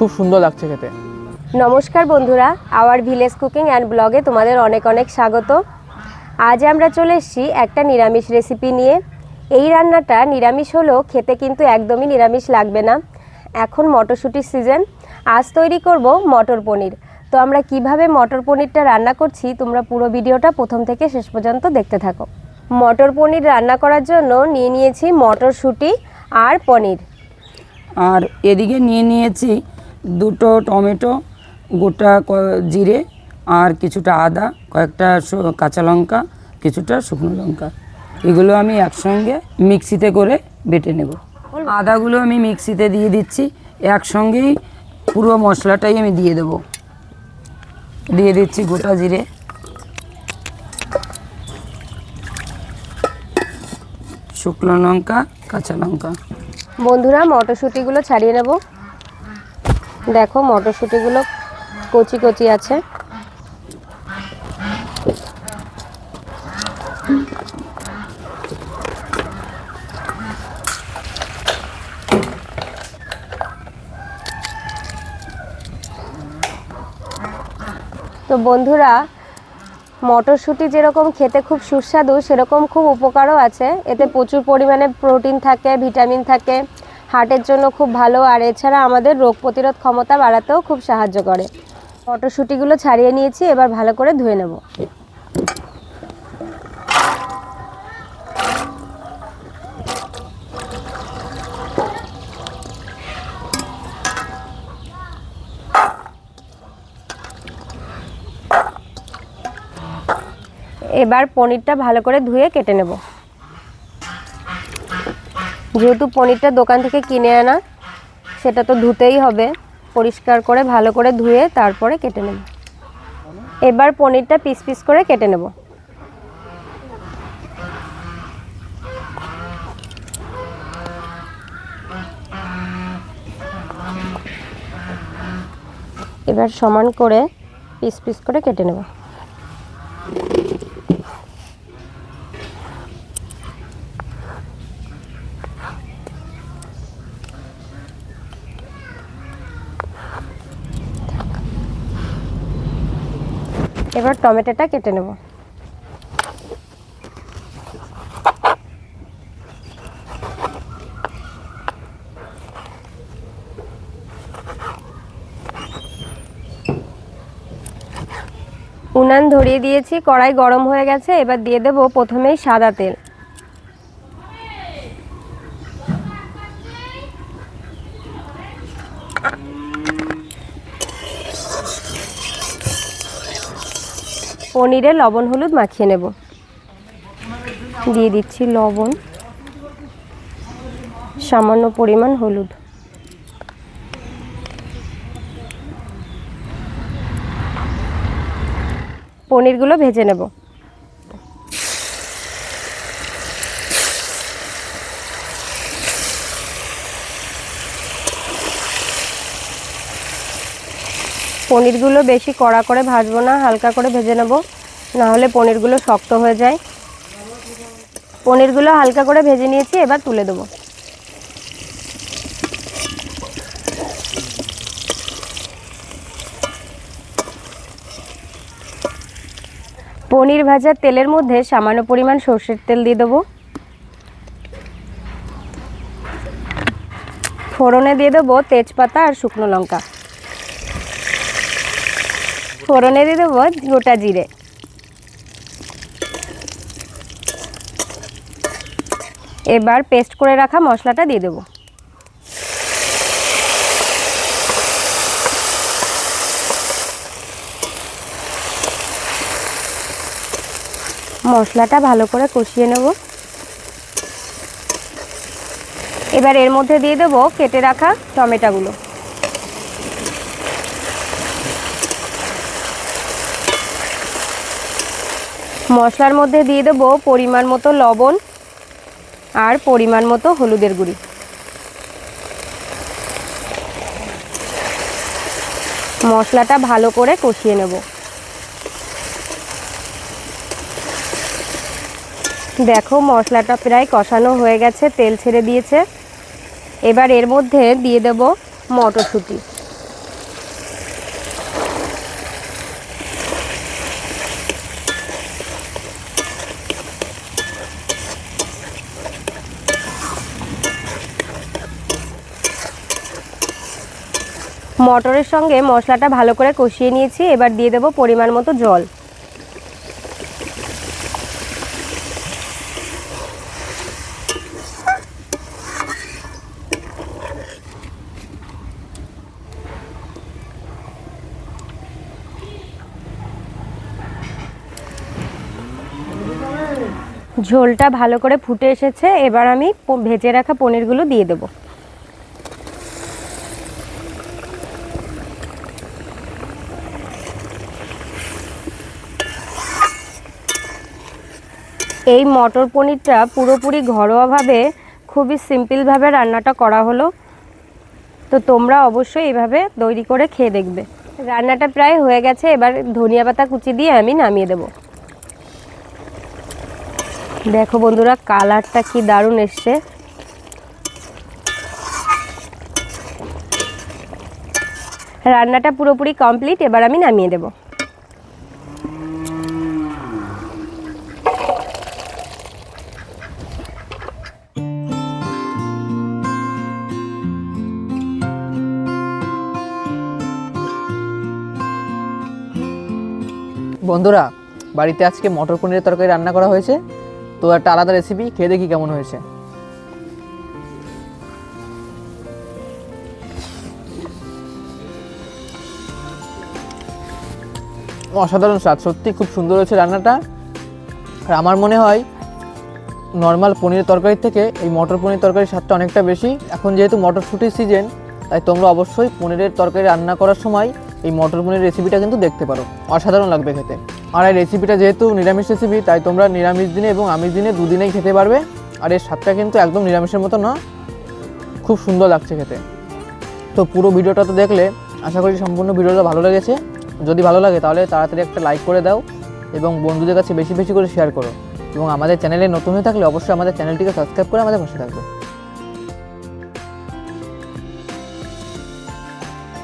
খুব সুন্দর লাগছে খেতে। নমস্কার বন্ধুরা আওয়ার ভিলেজ কুকিং অ্যান্ড ব্লগে তোমাদের অনেক অনেক স্বাগত। আজ আমরা চলে এসেছি একটা নিরামিষ রেসিপি নিয়ে। এই রান্নাটা নিরামিষ হলেও খেতে কিন্তু একদমই নিরামিষ লাগবে না। এখন মটরশুঁটির সিজন। আজ তৈরি করব মটর পনির। তো আমরা কীভাবে মটর পনিরটা রান্না করছি তোমরা পুরো ভিডিওটা প্রথম থেকে শেষ পর্যন্ত দেখতে থাকো। মটর পনির রান্না করার জন্য নিয়ে নিয়েছি মটরশুঁটি আর পনির। আর এদিকে নিয়ে নিয়েছি দুটো টমেটো, গোটা জিরে আর কিছুটা আদা, কয়েকটা কাঁচা লঙ্কা, কিছুটা শুকনো লঙ্কা। এগুলো আমি একসঙ্গে মিক্সিতে করে বেটে নেব। আদাগুলো আমি মিক্সিতে দিয়ে দিচ্ছি। একসঙ্গেই পুরো মশলাটাই আমি দিয়ে দেব। দিয়ে দিচ্ছি গোটা জিরে। শুকনো লঙ্কা, কাঁচা লঙ্কা। বন্ধুরা, মটরশুঁটিগুলো ছাড়িয়ে নেব। দেখো মটরশুঁটিগুলো কচি কচি আছে। তো বন্ধুরা, মটরশুঁটি যেরকম খেতে খুব সুস্বাদু, সেরকম খুব উপকারও আছে। এতে প্রচুর পরিমাণে প্রোটিন থাকে, ভিটামিন থাকে। হার্টের জন্য খুব ভালো, আর এছাড়া আমাদের রোগ প্রতিরোধ ক্ষমতা বাড়াতেও খুব সাহায্য করে। মটরশুঁটিগুলো ছাড়িয়ে নিয়েছি, এবার ভালো করে ধুয়ে নেব। এবার পনিরটা ভালো করে ধুয়ে কেটে নেব। যেহেতু পনিরটা দোকান থেকে কিনে আনা, সেটা তো ধুতেই হবে। পরিষ্কার করে, ভালো করে ধুয়ে তারপরে কেটে নেব। এবার পনিরটা পিস পিস করে কেটে নেব। এবার সমান করে পিস পিস করে কেটে নেব। এবার টমেটোটা কেটে নেব। উনান ধরিয়ে দিয়েছি, কড়াই গরম হয়ে গেছে, এবার দিয়ে দেব প্রথমেই সাদা তেল। পনিরে লবণ হলুদ মাখিয়ে নেব। দিয়ে দিচ্ছি লবণ। সামান্য পরিমাণ হলুদ। পনিরগুলো ভেজে নেব। পনিরগুলো বেশি কড়া করে ভাজবো না, হালকা করে ভেজে নেব না হলে পনিরগুলো শক্ত হয়ে যায়। পনিরগুলো হালকা করে ভেজে নিয়েছি, এবার তুলে দেবো। পনির ভাজার তেলের মধ্যে সামান্য পরিমাণ সর্ষের তেল দিয়ে দেবো। ফোড়নে দিয়ে দেবো তেজপাতা আর শুকনো লঙ্কা। ফোড়নে দিয়ে দেবো গোটা জিরে। এবার পেস্ট করে রাখা মশলাটা দিয়ে দেবো। মশলাটা ভালো করে কষিয়ে নেব। এবার এর মধ্যে দিয়ে দেবো কেটে রাখা টমেটোগুলো। মশলার মধ্যে দিয়ে দেবো পরিমাণ মতো লবণ আর পরিমাণ মতো হলুদের গুঁড়ি। মশলাটা ভালো করে কষিয়ে নেব। দেখো মশলাটা প্রায় কষানো হয়ে গেছে, তেল ছেড়ে দিয়েছে। এবার এর মধ্যে দিয়ে দেব মটরশুঁটি। মটরের সঙ্গে মশলাটা ভালো করে কষিয়ে নিয়েছি, এবার দিয়ে দেবো পরিমাণ মতো জল। ঝোলটা ভালো করে ফুটে এসেছে, এবার আমি ভেজে রাখা পনিরগুলো দিয়ে দেবো। এই মটর পনিরটা পুরোপুরি ঘরোয়াভাবে খুবই সিম্পলভাবে রান্নাটা করা হলো। তো তোমরা অবশ্যই এইভাবে তৈরি করে খেয়ে দেখবে। রান্নাটা প্রায় হয়ে গেছে, এবার ধনিয়া পাতা কুচি দিয়ে আমি নামিয়ে দেব। দেখো বন্ধুরা, কালারটা কি দারুণ এসছে। রান্নাটা পুরোপুরি কমপ্লিট, এবার আমি নামিয়ে দেবো। বন্ধুরা, বাড়িতে আজকে মটর পনিরের তরকারি রান্না করা হয়েছে। তো একটা আলাদা রেসিপি খেয়ে দেখি কেমন হয়েছে। অসাধারণ স্বাদ, সত্যি খুব সুন্দর হয়েছে রান্নাটা। আর আমার মনে হয় নর্মাল পনিরের তরকারির থেকে এই মটর পনির তরকারির স্বাদটা অনেকটা বেশি। এখন যেহেতু মটরশুটির সিজন তাই তোমরা অবশ্যই পনিরের তরকারি রান্না করার সময় এই মটর পনির রেসিপিটা কিন্তু দেখতে পারো। অসাধারণ লাগবে খেতে। আর এই রেসিপিটা যেহেতু নিরামিষ রেসিপি তাই তোমরা নিরামিষ দিনে এবং আমিষ দিনে দুদিনেই খেতে পারবে। আর এর স্বাদটা কিন্তু একদম নিরামিষের মতো না, খুব সুন্দর লাগছে খেতে। তো পুরো ভিডিওটা তো দেখলে, আশা করি সম্পূর্ণ ভিডিওটা ভালো লেগেছে। যদি ভালো লাগে তাহলে তাড়াতাড়ি একটা লাইক করে দাও এবং বন্ধুদের কাছে বেশি বেশি করে শেয়ার করো। এবং আমাদের চ্যানেলে নতুন হয়ে থাকলে অবশ্যই আমাদের চ্যানেলটিকে সাবস্ক্রাইব করে আমাদের পাশে থাকবে।